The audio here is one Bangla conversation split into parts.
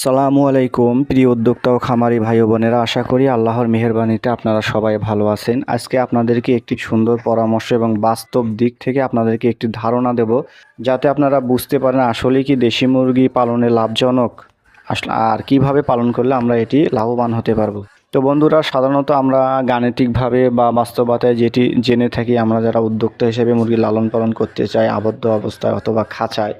সালামু আলাইকুম, প্রিয় উদ্যোক্তা ও খামারি ভাই বোনেরা, আশা করি আল্লাহর মেহেরবানিতে আপনারা সবাই ভালো আছেন। আজকে আপনাদেরকে একটি সুন্দর পরামর্শ এবং বাস্তব দিক থেকে আপনাদেরকে একটি ধারণা দেব, যাতে আপনারা বুঝতে পারেন আসলে কি দেশি মুরগি পালনে লাভজনক আর কীভাবে পালন করলে আমরা এটি লাভবান হতে পারব। তো বন্ধুরা, সাধারণত আমরা গাণিতিকভাবে বা বাস্তবতায় যেটি জেনে থাকি, আমরা যারা উদ্যোক্তা হিসেবে মুরগি লালন পালন করতে চাই, আবদ্ধ অবস্থায় অথবা খাঁচায়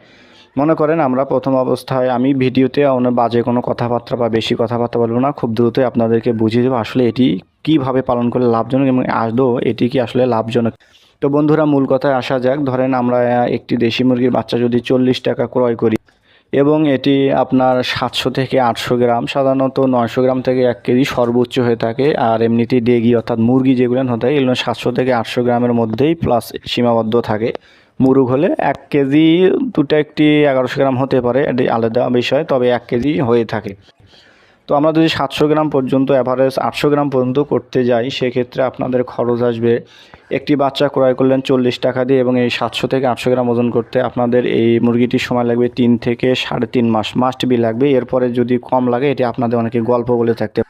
মনে করেন আমরা প্রথম অবস্থায় আমি ভিডিওতে অনেক বাজে কোনো কথাবার্তা বা বেশি কথাবার্তা বলব না, খুব দ্রুতই আপনাদেরকে বুঝিয়ে দেবো আসলে এটি কীভাবে পালন করলে লাভজনক এবং আদৌ এটি কি আসলে লাভজনক। তো বন্ধুরা, মূল কথায় আসা যাক। ধরেন আমরা একটি দেশি মুরগির বাচ্চা যদি চল্লিশ টাকা ক্রয় করি এবং এটি আপনার সাতশো থেকে আটশো গ্রাম, সাধারণত নয়শো গ্রাম থেকে এক কেজি সর্বোচ্চ হয়ে থাকে, আর এমনিতেই ডেগি অর্থাৎ মুরগি যেগুলো হতে হয় এগুলো সাতশো থেকে আটশো গ্রামের মধ্যেই প্লাস সীমাবদ্ধ থাকে। মুরগ হলে এক কেজি দুটো একটি এগারোশো গ্রাম হতে পারে, এটি আলাদা বিষয়, তবে এক কেজি হয়ে থাকে। তো আমরা যদি সাতশো গ্রাম পর্যন্ত অ্যাভারেজ আটশো গ্রাম পর্যন্ত করতে যাই, সেক্ষেত্রে আপনাদের খরচ আসবে একটি বাচ্চা ক্রয় করলেন চল্লিশ টাকা দিয়ে এবং এই সাতশো থেকে আটশো গ্রাম ওজন করতে আপনাদের এই মুরগিটির সময় লাগবে তিন থেকে সাড়ে তিন মাস মাস্ট বি লাগবে। এরপরে যদি কম লাগে, এটি আপনাদের অনেকে গল্প বলে থাকতে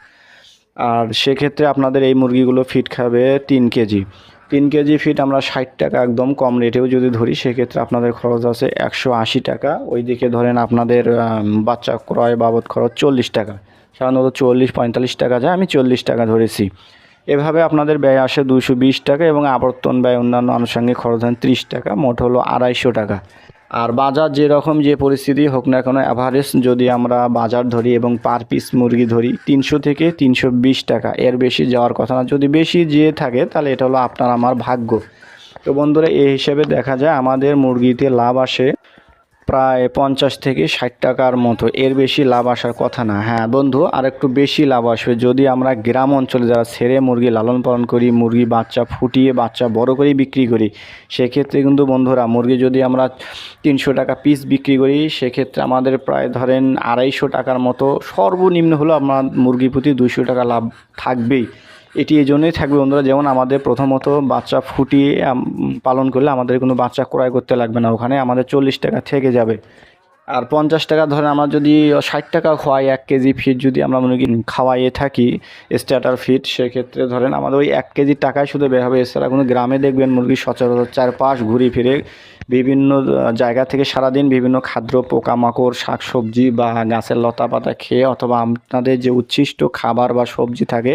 আর সেক্ষেত্রে আপনাদের এই মুরগিগুলো ফিট খাবে তিন কেজি। তিন কেজি ফিট আমরা ষাট টাকা একদম কম রেটেও যদি ধরি, সেক্ষেত্রে আপনাদের খরচ আছে একশো আশি টাকা। ওইদিকে ধরেন আপনাদের বাচ্চা ক্রয় বাবদ খরচ চল্লিশ টাকা। সাধারণত চল্লিশ, পঁয়তাল্লিশ টাকা যায়, আমি চল্লিশ টাকা ধরেছি। এভাবে আপনাদের ব্যয় আসে দুশো টাকা এবং আবর্তন ব্যয় অন্যান্য আনুষঙ্গিক খরচ হয় টাকা, মোট হলো আড়াইশো টাকা। আর বাজার যেরকম যে পরিস্থিতি হোক না কোনো অ্যাভারেজ যদি আমরা বাজার ধরি এবং পার পিস মুরগি ধরি, তিনশো থেকে তিনশো বিশ টাকা। এর বেশি যাওয়ার কথা না। যদি বেশি যেয়ে থাকে, তাহলে এটা হলো আপনার আমার ভাগ্য। তো বন্ধুরা, এই হিসেবে দেখা যায় আমাদের মুরগিতে লাভ আসে প্রায় পঞ্চাশ থেকে ষাট টাকার মতো। এর বেশি লাভ আসার কথা না। হ্যাঁ বন্ধু আর একটু বেশি লাভ আসবে। যদি আমরা গ্রাম অঞ্চলে যারা ছেড়ে মুরগি লালন পালন করি, মুরগি বাচ্চা ফুটিয়ে বাচ্চা বড় করেই বিক্রি করি, সেক্ষেত্রে কিন্তু বন্ধুরা মুরগি যদি আমরা তিনশো টাকা পিস বিক্রি করি, সেক্ষেত্রে আমাদের প্রায় ধরেন আড়াইশো টাকার মতো সর্বনিম্ন হলো আমার মুরগি প্রতি দুশো টাকা লাভ থাকবেই। এটি এই জন্যই থাকবে বন্ধুরা, যেমন আমাদের প্রথমত বাচ্চা ফুটিয়ে পালন করলে আমাদের কোনো বাচ্চা ক্রয় করতে লাগবে না। ওখানে আমাদের চল্লিশ টাকা থেকে যাবে। আর পঞ্চাশ টাকা ধরেন আমরা যদি ষাট টাকা খোয়াই এক কেজি ফিট যদি আমরা মুরগি খাওয়াইয়ে থাকি স্টার্টার ফিট সেক্ষেত্রে ধরেন আমাদের ওই এক কেজি টাকায় শুধু বের হবে। এছাড়া কোনো গ্রামে দেখবেন মুরগি সচরাচর চারপাশ ঘুরে ফিরে বিভিন্ন জায়গা থেকে সারাদিন বিভিন্ন খাদ্য, পোকামাকড়, শাকসবজি বা গাছের লতা পাতা খেয়ে অথবা আপনাদের যে উচ্ছিষ্ট খাবার বা সবজি থাকে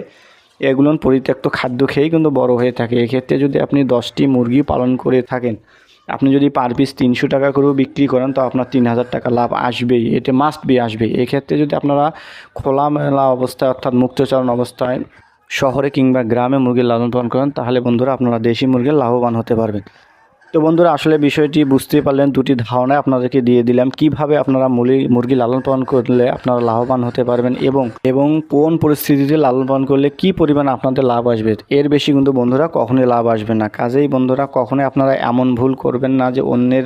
এগুলো পরিত্যক্ত খাদ্য খেয়েই কিন্তু বড় হয়ে থাকে। এক্ষেত্রে যদি আপনি দশটি মুরগি পালন করে থাকেন, আপনি যদি পার পিস তিনশো টাকা করেও বিক্রি করেন, তো আপনার তিন হাজার টাকা লাভ আসবেই। এটা মাস্ট বি আসবেই। এক্ষেত্রে যদি আপনারা খোলামেলা অবস্থায়, অর্থাৎ মুক্তচারণ অবস্থায় শহরে কিংবা গ্রামে মুরগির লালন পালন করেন, তাহলে বন্ধুরা আপনারা দেশি মুরগির লাভবান হতে পারবেন। তো বন্ধুরা, আসলে বিষয়টি বুঝতে পারলেন, দুটি ধারণায় আপনাদেরকে দিয়ে দিলাম। কীভাবে আপনারা মুরগি মুরগি লালন পালন করলে আপনারা লাভবান হতে পারবেন এবং এবং কোন পরিস্থিতিতে লালন পালন করলে কি পরিমাণ আপনাদের লাভ আসবে, এর বেশি কিন্তু বন্ধুরা কখনোই লাভ আসবে না। কাজেই বন্ধুরা, কখনোই আপনারা এমন ভুল করবেন না যে অন্যের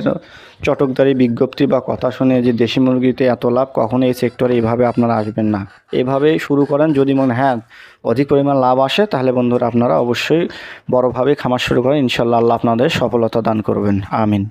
চটকদারি বিজ্ঞপ্তি বা কথা শুনে যে দেশি মুরগিতে এত লাভ, কখনোই এই সেক্টরে এইভাবে আপনারা আসবেন না। এভাবেই শুরু করেন, যদি মনে হ্যাঁ অধিক পরিমাণ লাভ আসে, তাহলে বন্ধুরা আপনারা অবশ্যই বড়োভাবে খামার শুরু করেন। ইনশাল্লাহ আল্লাহ আপনাদের সফলতা দান করবেন। আমিন।